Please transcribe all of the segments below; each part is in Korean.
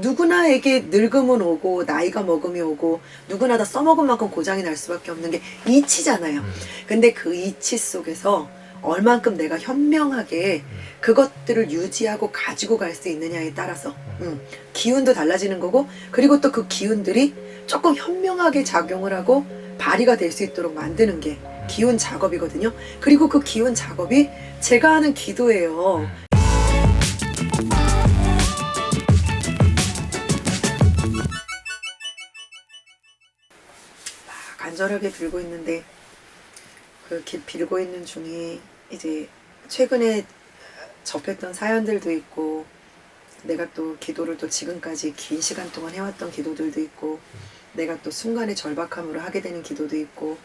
누구나에게 늙음은 오고 나이가 먹음이 오고 누구나 다 써먹은 만큼 고장이 날 수밖에 없는 게 이치잖아요. 음. 근데 그 이치 속에서 얼만큼 내가 현명하게 그것들을 유지하고 가지고 갈 수 있느냐에 따라서 음, 기운도 달라지는 거고 그리고 또 그 기운들이 조금 현명하게 작용을 하고 발휘가 될 수 있도록 만드는 게 기운 작업이거든요. 그리고 그 기운 작업이 제가 하는 기도예요. 간절하게 빌고 있는데 그 기- 빌고 있는 중에 이제 최근에 접했던 사연들도 있고 내가 또 기도를 또 지금까지 긴 시간 동안 해왔던 기도들도 있고 내가 또 순간에 절박함으로 하게 되는 기도도 있고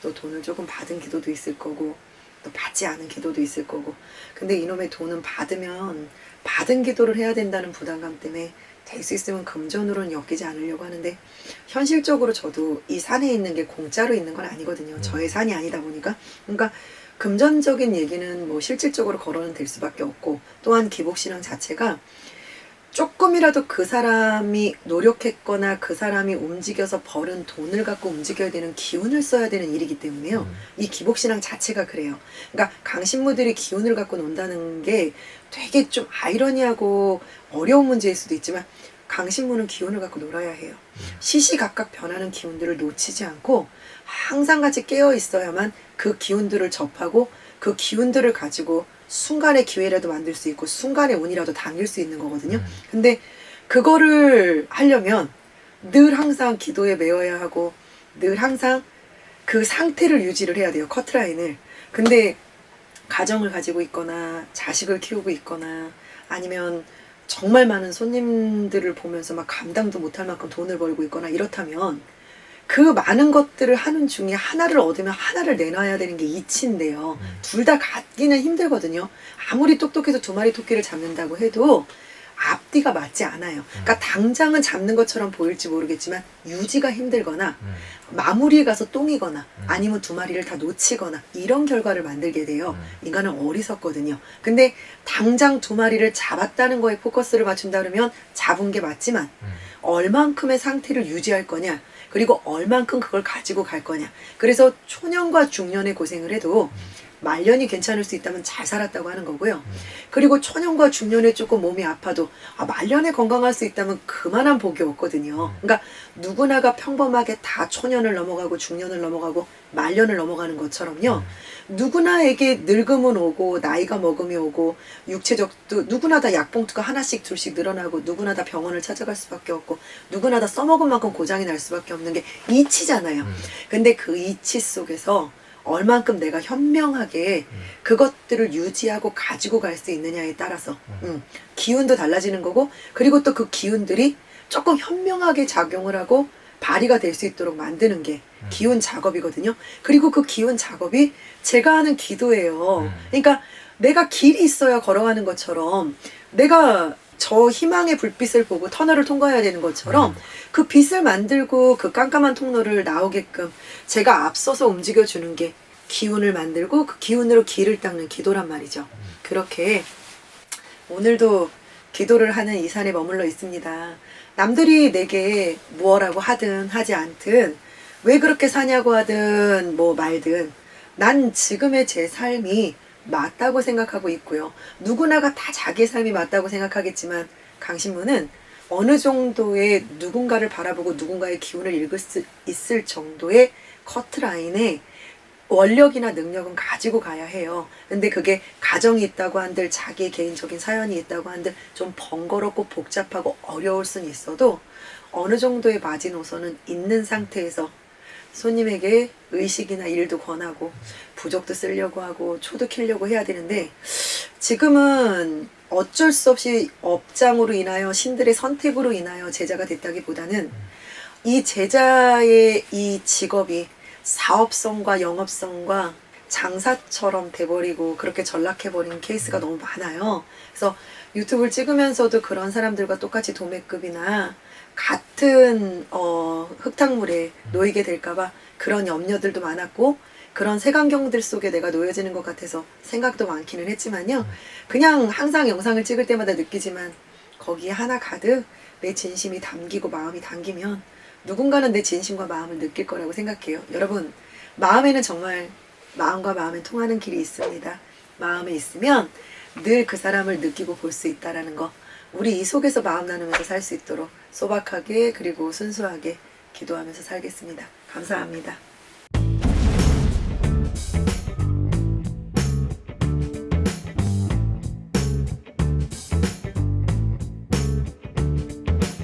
또 돈을 조금 받은 기도도 있을 거고 또 받지 않은 기도도 있을 거고. 근데 이놈의 돈은 받으면 받은 기도를 해야 된다는 부담감 때문에 될 수 있으면 금전으로는 엮이지 않으려고 하는데 현실적으로 저도 이 산에 있는 게 공짜로 있는 건 아니거든요. 저의 산이 아니다 보니까 그러니까 금전적인 얘기는 뭐 실질적으로 거론은 될 수밖에 없고 또한 기복신앙 자체가 조금이라도 그 사람이 노력했거나 그 사람이 움직여서 벌은 돈을 갖고 움직여야 되는 기운을 써야 되는 일이기 때문에요. 음. 이 기복신앙 자체가 그래요. 그러니까 강신무들이 기운을 갖고 논다는 게 되게 좀 아이러니하고 어려운 문제일 수도 있지만 강신무는 기운을 갖고 놀아야 해요. 시시각각 변하는 기운들을 놓치지 않고 항상 같이 깨어 있어야만 그 기운들을 접하고 그 기운들을 가지고 순간의 기회라도 만들 수 있고 순간의 운이라도 당길 수 있는 거거든요. 음. 근데 그거를 하려면 늘 항상 기도에 매여야 하고 늘 항상 그 상태를 유지를 해야 돼요. 커트라인을. 근데 가정을 가지고 있거나 자식을 키우고 있거나 아니면 정말 많은 손님들을 보면서 막 감당도 못할 만큼 돈을 벌고 있거나 이렇다면 그 많은 것들을 하는 중에 하나를 얻으면 하나를 내놔야 되는 게 이치인데요. 음. 둘다 갖기는 힘들거든요. 아무리 똑똑해서 두 마리 토끼를 잡는다고 해도 앞뒤가 맞지 않아요. 그러니까 당장은 잡는 것처럼 보일지 모르겠지만 유지가 힘들거나 음. 마무리에 가서 똥이거나 음. 아니면 두 마리를 다 놓치거나 이런 결과를 만들게 돼요. 음. 인간은 어리석거든요. 근데 당장 두 마리를 잡았다는 거에 포커스를 맞춘다 그러면 잡은 게 맞지만 음. 얼만큼의 상태를 유지할 거냐 그리고 얼만큼 그걸 가지고 갈 거냐. 그래서 초년과 중년의 고생을 해도 말년이 괜찮을 수 있다면 잘 살았다고 하는 거고요. 그리고 초년과 중년에 조금 몸이 아파도 아, 말년에 건강할 수 있다면 그만한 복이 없거든요. 그러니까 누구나가 평범하게 다 초년을 넘어가고 중년을 넘어가고 말년을 넘어가는 것처럼요. 누구나에게 늙음은 오고 나이가 먹음이 오고 육체적도 누구나 다 약봉투가 하나씩 둘씩 늘어나고 누구나 다 병원을 찾아갈 수밖에 없고 누구나 다 써먹은 만큼 고장이 날 수밖에 없는 게 이치잖아요. 음. 근데 그 이치 속에서 얼만큼 내가 현명하게 음. 그것들을 유지하고 가지고 갈 수 있느냐에 따라서 음, 기운도 달라지는 거고 그리고 또 그 기운들이 조금 현명하게 작용을 하고 발휘가 될 수 있도록 만드는 게 음. 기운 작업이거든요. 그리고 그 기운 작업이 제가 하는 기도예요. 음. 그러니까 내가 길이 있어야 걸어가는 것처럼 내가 저 희망의 불빛을 보고 터널을 통과해야 되는 것처럼 음. 그 빛을 만들고 그 깜깜한 통로를 나오게끔 제가 앞서서 움직여 주는 게 기운을 만들고 그 기운으로 길을 닦는 기도란 말이죠. 그렇게 오늘도 기도를 하는 이 산에 머물러 있습니다. 남들이 내게 무엇라고 하든 하지 않든 왜 그렇게 사냐고 하든 뭐 말든 난 지금의 제 삶이 맞다고 생각하고 있고요. 누구나가 다 자기 삶이 맞다고 생각하겠지만 강신무는 어느 정도의 누군가를 바라보고 누군가의 기운을 읽을 수 있을 정도의 커트라인에 원력이나 능력은 가지고 가야 해요. 근데 그게 가정이 있다고 한들 자기 개인적인 사연이 있다고 한들 좀 번거롭고 복잡하고 어려울 수는 있어도 어느 정도의 마지노선은 있는 상태에서 손님에게 의식이나 일도 권하고 부적도 쓰려고 하고 초도 키려고 해야 되는데 지금은 어쩔 수 없이 업장으로 인하여 신들의 선택으로 인하여 제자가 됐다기보다는 이 제자의 이 직업이 사업성과 영업성과 장사처럼 돼버리고 그렇게 전락해버린 케이스가 너무 많아요. 그래서 유튜브를 찍으면서도 그런 사람들과 똑같이 도매급이나 같은 어, 흙탕물에 놓이게 될까봐 그런 염려들도 많았고 그런 색안경들 속에 내가 놓여지는 것 같아서 생각도 많기는 했지만요. 그냥 항상 영상을 찍을 때마다 느끼지만 거기에 하나 가득 내 진심이 담기고 마음이 담기면 누군가는 내 진심과 마음을 느낄 거라고 생각해요. 여러분, 마음에는 정말 마음과 마음에 통하는 길이 있습니다. 마음에 있으면 늘 그 사람을 느끼고 볼 수 있다라는 거. 우리 이 속에서 마음 나누면서 살 수 있도록 소박하게 그리고 순수하게 기도하면서 살겠습니다. 감사합니다.